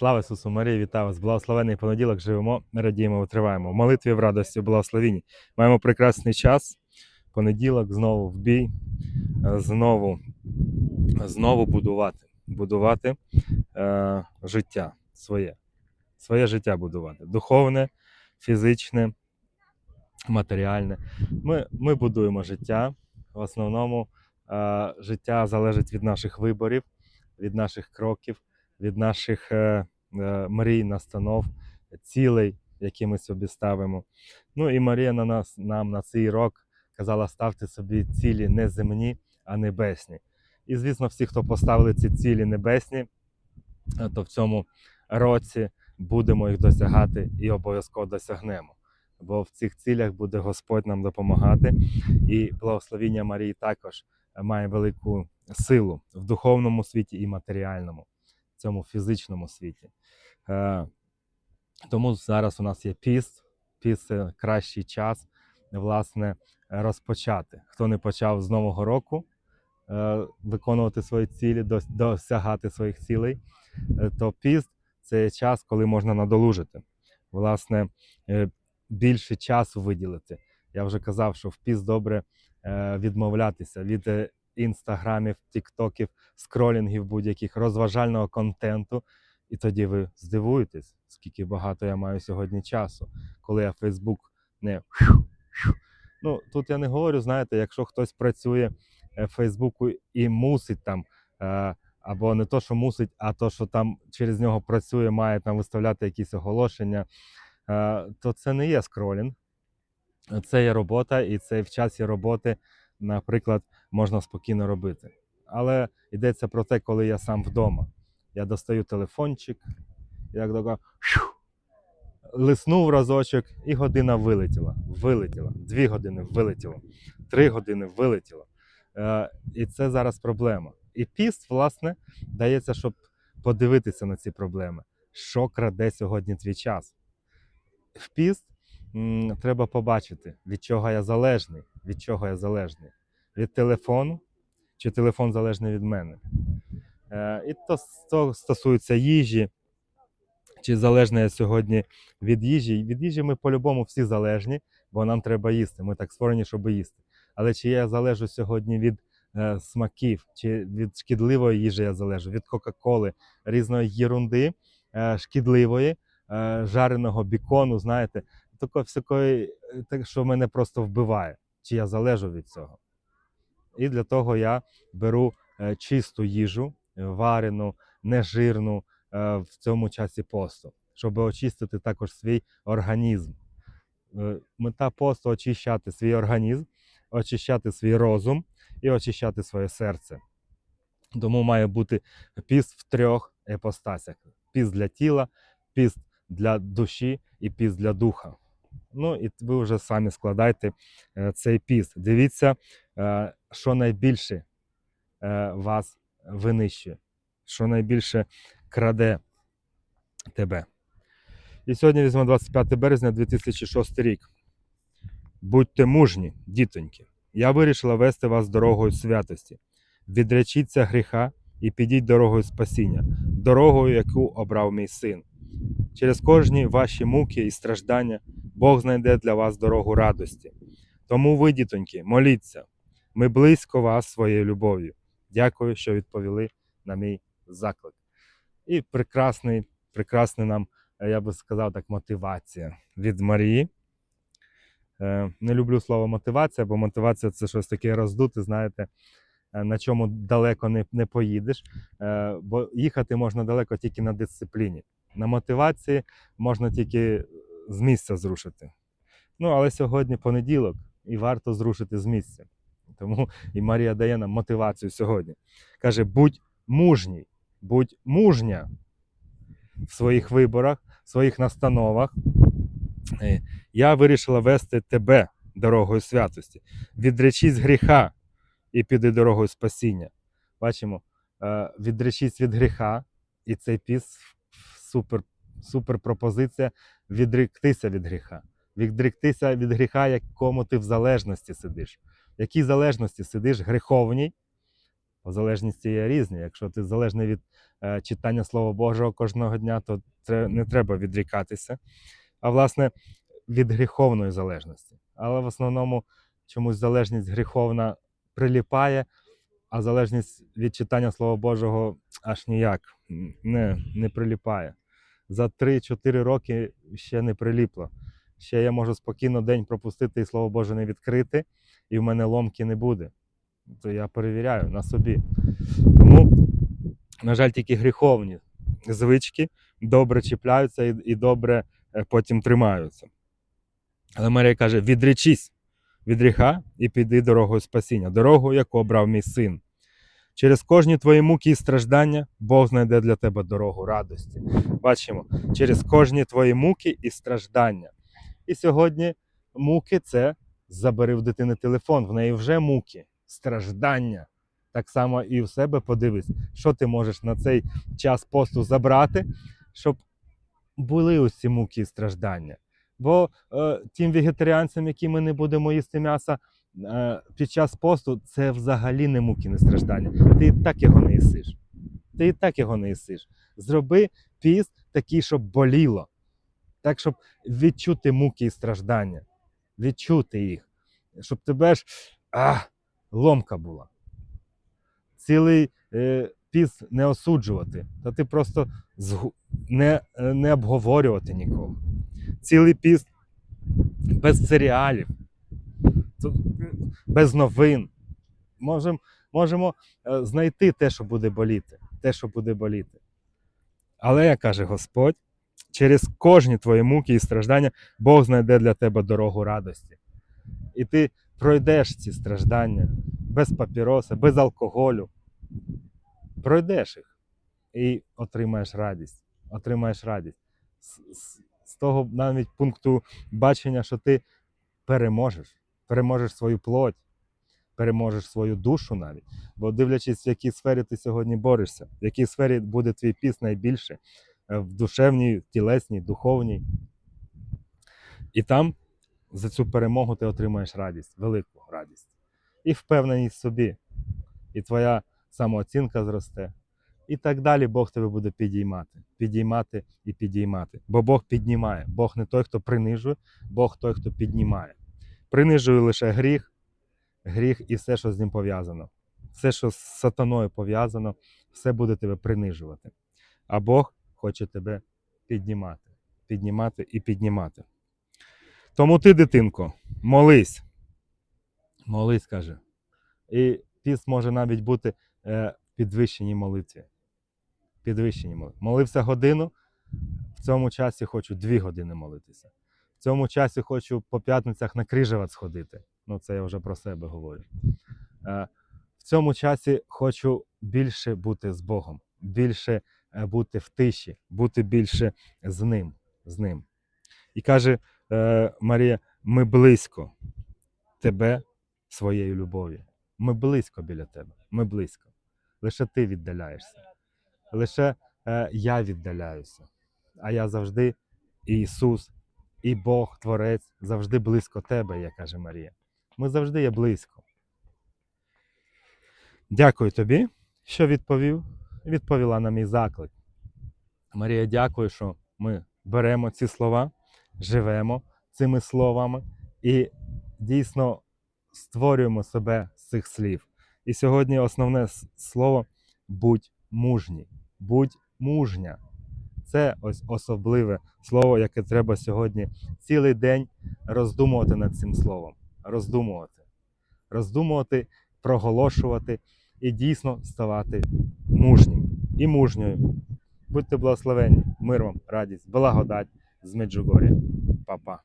Слава Ісусу Марії, вітаю вас! Благословений понеділок живемо, радіємо, витриваємо. В молитві в радості, в благословенні. Маємо прекрасний час. Понеділок знову в бій, е, знову, знову будувати. Будувати е, життя своє. Своє життя будувати. Духовне, фізичне, матеріальне. Ми, ми будуємо життя. В основному е, життя залежить від наших виборів, від наших кроків, від наших е, мрій, настанов, цілей, які ми собі ставимо. Ну і Марія на нас, нам на цей рок казала: ставте собі цілі не земні, а небесні. І, звісно, всі, хто поставили ці цілі небесні, е, то в цьому році будемо їх досягати і обов'язково досягнемо. Бо в цих цілях буде Господь нам допомагати, і благословіння Марії також має велику силу в духовному світі і матеріальному, цьому фізичному світі. Е, Тому зараз у нас є піст. Піст це кращий час, власне, розпочати. Хто не почав з Нового року е, виконувати свої цілі, дос- досягати своїх цілей, е, то піст це час, коли можна надолужити. Власне, е, більше часу виділити. Я вже казав, що в піст добре е, відмовлятися від інстаграмів, тіктоків, скролінгів будь-яких розважального контенту. І тоді ви здивуєтесь, скільки багато я маю сьогодні часу, коли я Фейсбук не. Ну, тут я не говорю, знаєте, якщо хтось працює е, в Фейсбуку і мусить там, е, або не то, що мусить, а то, що там через нього працює, має там виставляти якісь оголошення, е, то це не є скролінг. Це є робота, і це в часі роботи, наприклад, можна спокійно робити. Але йдеться про те, коли я сам вдома. Я достаю телефончик, як така лиснув разочок, і година вилетіла. Вилетіла. Дві години вилетіло. Три години вилетіло. Е, і це зараз проблема. І піст, власне, дається, щоб подивитися на ці проблеми. Що краде сьогодні твій час? В піст м, треба побачити, від чого я залежний. Від чого я залежний. Від телефону, чи телефон залежний від мене. Е, і то, то стосується їжі, чи залежний я сьогодні від їжі. Від їжі ми по-любому всі залежні, бо нам треба їсти. Ми так створені, щоб їсти. Але чи я залежу сьогодні від е, смаків, чи від шкідливої їжі я залежу, від Кока-Коли, різної єрунди, е, шкідливої, е, жареного бікону, знаєте, такої всякої, е, так, що мене просто вбиває, чи я залежу від цього. І для того я беру е, чисту їжу, е, варену, нежирну е, в цьому часі посту, щоб очистити також свій організм. Мета посту очищати свій організм, очищати свій розум і очищати своє серце. Тому має бути піст в трьох епостасях: піст для тіла, піст для душі і піст для духа. Ну і ви вже самі складайте е, цей піст. Дивіться, е, що найбільше е, вас винищує, що найбільше краде тебе. І сьогодні візьмемо 25 березня 2006 рік. Будьте мужні, дітоньки. Я вирішила вести вас дорогою святості. Відречіться гріха і підіть дорогою спасіння, дорогою, яку обрав мій син. Через кожні ваші муки і страждання Бог знайде для вас дорогу радості. Тому ви, дітоньки, моліться. Ми близько вас своєю любов'ю. Дякую, що відповіли на мій заклик. І прекрасний, прекрасний нам, е, я би сказав так, мотивація від Марії. Е, Не люблю слово мотивація, бо мотивація це щось таке роздуте, знаєте, е, на чому далеко не, не поїдеш. Бо їхати можна далеко тільки на дисципліні. На мотивації можна тільки з місця зрушити. Ну, але сьогодні понеділок, і варто зрушити з місця. Тому і Марія дає нам мотивацію сьогодні. Каже: будь мужній, будь мужня в своїх виборах, в своїх настановах. Е, Я вирішила вести тебе дорогою святості. Відречись гріха і піди дорогою спасіння. Бачимо, е, відречись від гріха, і цей піс супер, супер пропозиція відректися від гріха. Відректися від гріха, якому ти в залежності сидиш. В якій залежності сидиш гріховній, Бо залежності є різні. Якщо ти залежний від е, читання Слова Божого кожного дня, то тре- не треба відрікатися. А власне, від гріховної залежності. Але в основному чомусь залежність гріховна приліпає, а залежність від читання Слова Божого аж ніяк не, не приліпає. За 3-4 роки ще не приліпло. Ще я можу спокійно день пропустити і Слово Боже не відкрити, і в мене ломки не буде. То я перевіряю на собі. Тому, на жаль, тільки гріховні звички добре чіпляються і, і добре е, потім тримаються. Але Марія каже: відречись від гріха і піди дорогою спасіння, дорогу, яку обрав мій син. Через кожні твої муки і страждання Бог знайде для тебе дорогу радості. Бачимо, через кожні твої муки і страждання. І сьогодні муки це забери в дитини телефон, в неї вже муки, страждання. Так само і в себе подивись, що ти можеш на цей час посту забрати, щоб були ось ці муки і страждання. Бо е, тим вегетаріанцям, які ми не будемо їсти м'яса під час посту, це взагалі не муки, не страждання. Ти і так його не їсиш. Ти і так його не їсиш. Зроби піст такий, щоб боліло. Так, щоб відчути муки і страждання, відчути їх, щоб тебе ж а, ломка була. Цілий е, піст не осуджувати, та ти просто згу- не, е, не обговорювати нікого. Цілий піст без серіалів, е, без новин. Можем, можемо е, знайти те, що буде боліти, те, що буде боліти. Але, каже Господь, через кожні твої муки і страждання Бог знайде для тебе дорогу радості. І ти пройдеш ці страждання без папіроса, без алкоголю. Пройдеш їх і отримаєш радість. Отримаєш радість. З, з, з того навіть пункту бачення, що ти переможеш, переможеш свою плоть, переможеш свою душу навіть. Бо дивлячись, в якій сфері ти сьогодні борешся, в якій сфері буде твій піс найбільше, е, в душевній, тілесній, духовній. І там за цю перемогу ти отримаєш радість, велику радість. І впевненість в собі. І твоя самооцінка зросте. І так далі Бог тебе буде підіймати, підіймати і підіймати. Бо Бог піднімає. Бог не той, хто принижує, Бог той, хто піднімає. Принижує лише гріх, гріх і все, що з ним пов'язано. Все, що з сатаною пов'язано, все буде тебе принижувати. А Бог хоче тебе піднімати, піднімати і піднімати. Тому ти, дитинко, молись. Молись, каже. І піст може навіть бути е, в підвищеній молитві. Підвищеній молитві. Молився годину, в цьому часі хочу дві години молитися. В цьому часі хочу по п'ятницях на крижевець сходити. Ну, це я вже про себе говорю. Е, в цьому часі хочу більше бути з Богом, більше е, бути в тиші, бути більше з ним. З ним. І каже е, Марія: ми близько тебе своєю любов'ю. Ми близько біля тебе. Ми близько. Лише ти віддаляєшся. Лише я віддаляюся. А я завжди, і Ісус, і Бог, Творець, завжди близько тебе, як каже Марія. Ми завжди є близько. Дякую тобі, що відповів, відповіла на мій заклик. Марія, дякую, що ми беремо ці слова, живемо цими словами і дійсно створюємо себе з цих слів. І сьогодні основне слово будь мужній, будь мужня. Це ось особливе слово, яке треба сьогодні цілий день роздумувати над цим словом. Роздумувати. Роздумувати, проголошувати і дійсно ставати мужнім і мужньою. Будьте благословені, мир вам, радість, благодать з Меджугоря. Па-па.